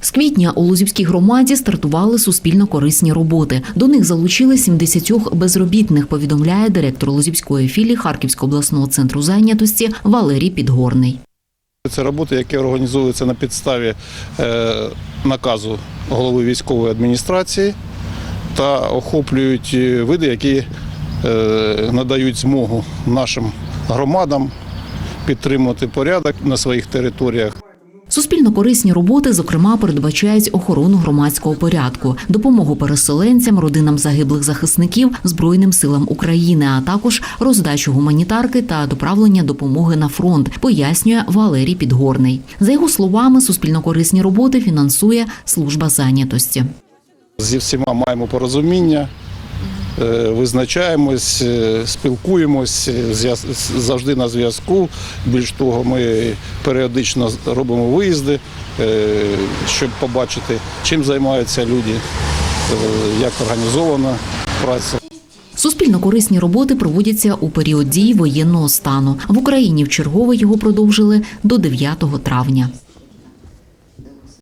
З квітня у Лузівській громаді стартували суспільно корисні роботи. До них залучили 70 безробітних, повідомляє директор Лузівської філії Харківського обласного центру зайнятості Валерій Підгорний. Це роботи, які організовуються на підставі е, наказу голови військової адміністрації та охоплюють е, види, які е, надають змогу нашим громадам підтримувати порядок на своїх територіях. Суспільно корисні роботи, зокрема, передбачають охорону громадського порядку, допомогу переселенцям, родинам загиблих захисників, збройним силам України, а також роздачу гуманітарки та доправлення допомоги на фронт, пояснює Валерій Підгорний. За його словами, суспільно корисні роботи фінансує служба зайнятості. Зі всіма маємо порозуміння, визначаємось, е, спілкуємось, е, завжди на зв'язку. Більш того, ми періодично робимо виїзди, е, щоб побачити, чим займаються люди, е, як організована праця. Суспільно корисні роботи проводяться у період дій воєнного стану. В Україні в чергове його продовжили до 9 травня.